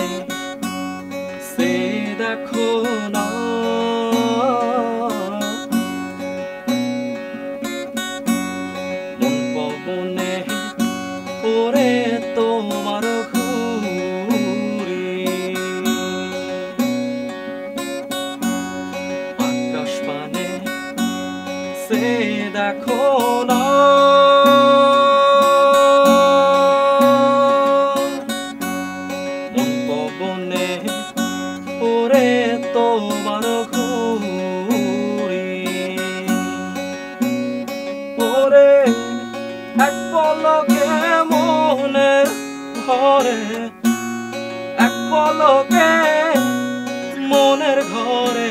내 세다 코너 눈보보네 올해 또 마루 ঘুরি আকাশ পানে সে দেখো না ঘরে এক পলকে মনের ঘরে।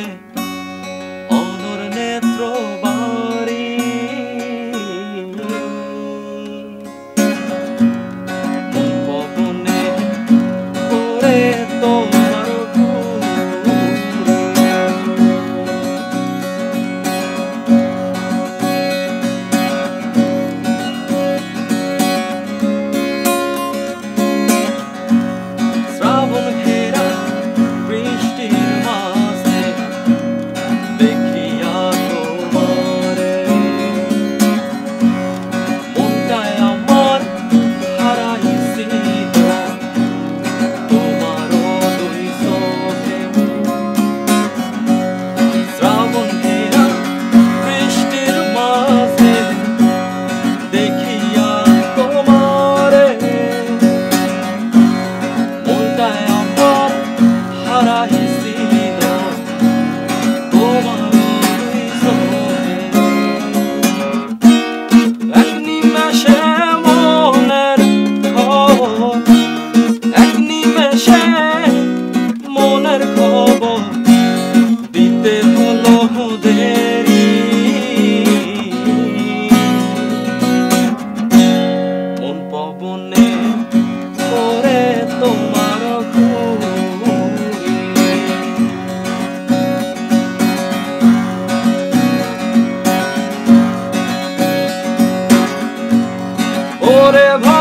forever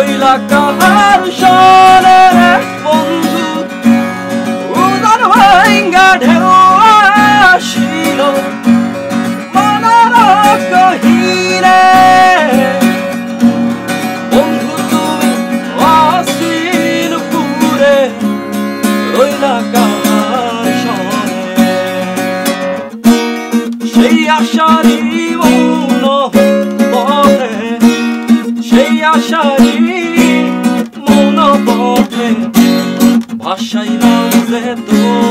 রইলা কাহার সনে রে বন্ধু। উদার ভাঙ্গা ঢেউ আসিল। মনের গহীরে বন্ধু, তুমি অহাসিন পুরে রইলা কাহার সনে সেই আশারি মৌন পথে, সেই আশারি Lasciai l'alze d'oro